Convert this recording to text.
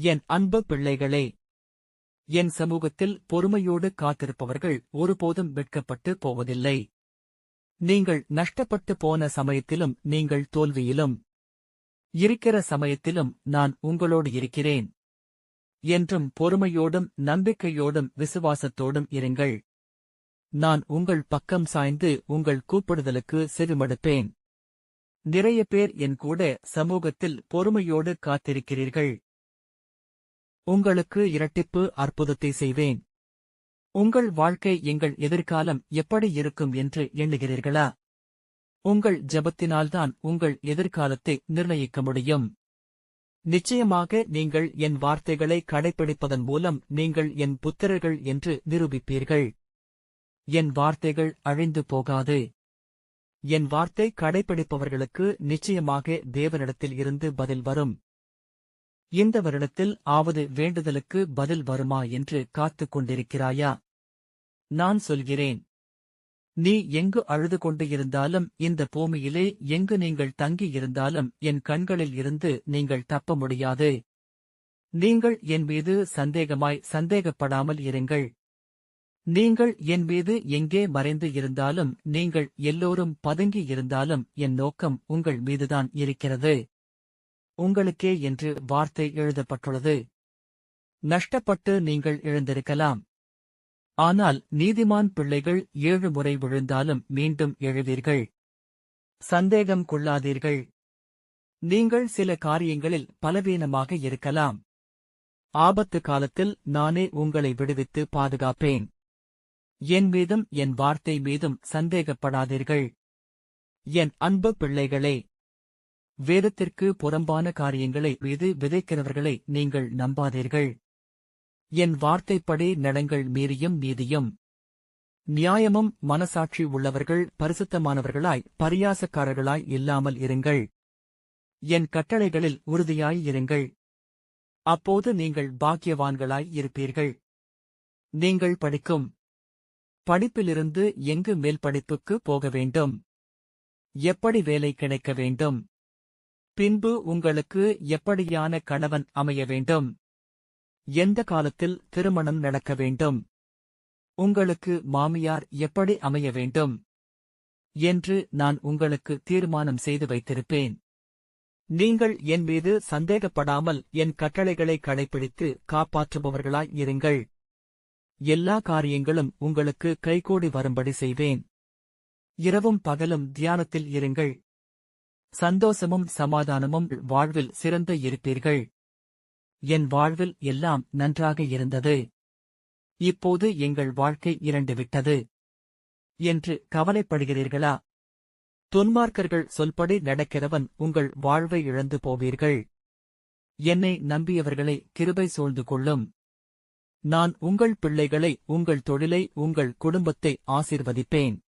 என் அன்பு பிள்ளைகளே என் சமூகத்தில் பொறுமையோடு காத்திருப்பவர்கள் ஒருபோதும் வெட்கப்பட்டு போவதில்லை. நீங்கள் நஷ்டப்பட்டு போன சமயத்திலும் நீங்கள் தோல்வியிலும் இருக்கிற சமயத்திலும் நான் உங்களோடு இருக்கிறேன். என்றும் பொறுமையோடும் நம்பிக்கையோடும் விசுவாசத்தோடும் இருங்கள். நான் உங்கள் பக்கம் சாய்ந்து உங்கள் கூப்பிடுதலுக்கு செவிமடுப்பேன். நிறைய பேர் என் கூட சமூகத்தில் பொறுமையோடு காத்திருக்கிறீர்கள். உங்களுக்கு இரட்டிப்பு அற்புதத்தை செய்வேன். உங்கள் வாழ்க்கை எங்கள் எதிர்காலம் எப்படி இருக்கும் என்று எண்ணுகிறீர்களா? உங்கள் ஜெபத்தினால்தான் உங்கள் எதிர்காலத்தை நிர்ணயிக்க முடியும். நிச்சயமாக நீங்கள் என் வார்த்தைகளை கடைப்பிடிப்பதன் மூலம் நீங்கள் என் புத்திரர்கள் என்று நிரூபிப்பீர்கள். என் வார்த்தைகள் அழிந்து போகாது. என் வார்த்தை கடைப்பிடிப்பவர்களுக்கு நிச்சயமாக தேவனிடத்தில் இருந்து பதில் வரும். இந்த வருடத்தில் ஆவது வேண்டுதலுக்கு பதில் வருமா என்று காத்துக் கொண்டிருக்கிறாயா? நான் சொல்கிறேன். நீ எங்கு அழுது கொண்டு இருந்தாலும் இந்த பூமியிலே எங்கு நீங்கள் தங்கி இருந்தாலும் என் கண்களில் இருந்து நீங்கள் தப்ப முடியாது. நீங்கள் என் மீது சந்தேகமாய் சந்தேகப்படாமல் இருங்கள். நீங்கள் என் மீது எங்கே மறைந்து இருந்தாலும் நீங்கள் எல்லோரும் பதுங்கி இருந்தாலும் என் நோக்கம் உங்கள் மீதுதான் இருக்கிறது. உங்களுக்கே என்று வார்த்தை எழுதப்பட்டுள்ளது. நஷ்டப்பட்டு நீங்கள் எழுந்திருக்கலாம். ஆனால் நீதிமான் பிள்ளைகள் ஏழு முறை விழுந்தாலும் மீண்டும் எழுவீர்கள். சந்தேகம் கொள்ளாதீர்கள். நீங்கள் சில காரியங்களில் பலவீனமாக இருக்கலாம். ஆபத்து காலத்தில் நானே உங்களை விடுவித்து பாதுகாப்பேன். என் மீதும் என் வார்த்தை மீதும் சந்தேகப்படாதீர்கள். என் அன்பு பிள்ளைகளே வேதத்திற்கு புறம்பான காரியங்களை மீது விதைக்கிறவர்களை நீங்கள் நம்பாதீர்கள். என் வார்த்தைப்படி நடங்கள் மீறியும் நீதியும். நியாயமும் மனசாட்சி உள்ளவர்கள் பரிசுத்தமானவர்களாய் பரியாசக்காரர்களாய் இல்லாமல் இருங்கள். என் கட்டளைகளில் உறுதியாய் இருங்கள். அப்போது நீங்கள் பாக்கியவான்களாய் இருப்பீர்கள். நீங்கள் படிக்கும் படிப்பிலிருந்து எங்கு மேல் படிப்புக்கு போக வேண்டும்? எப்படி வேலை கிடைக்க வேண்டும்? பின்பு உங்களுக்கு எப்படியான கணவன் அமைய வேண்டும்? எந்த காலத்தில் திருமணம் நடக்க வேண்டும்? உங்களுக்கு மாமியார் எப்படி அமைய வேண்டும்? என்று நான் உங்களுக்கு தீர்மானம் செய்து வைத்திருப்பேன். நீங்கள் என் மீது சந்தேகப்படாமல் என் கட்டளைகளை கடைபிடித்து காப்பாற்றுபவர்களாய் இருங்கள். எல்லா காரியங்களும் உங்களுக்கு கைகூடி வரும்படி செய்வேன். இரவும் பகலும் தியானத்தில் இருங்கள். சந்தோஷமும் சமாதானமும் வாழ்வில் சிறந்து இருப்பீர்கள். என் வாழ்வில் எல்லாம் நன்றாக இருந்தது. இப்போது எங்கள் வாழ்க்கை இரண்டு விட்டது என்று கவலைப்படுகிறீர்களா? துன்மார்க்கர்கள் சொல்படி நடக்கிறவன் உங்கள் வாழ்வை இழந்து போவீர்கள். என்னை நம்பியவர்களை கிருபை சூழ்ந்து கொள்ளும். நான் உங்கள் பிள்ளைகளை உங்கள் தொழிலை உங்கள் குடும்பத்தை ஆசிர்வதிப்பேன்.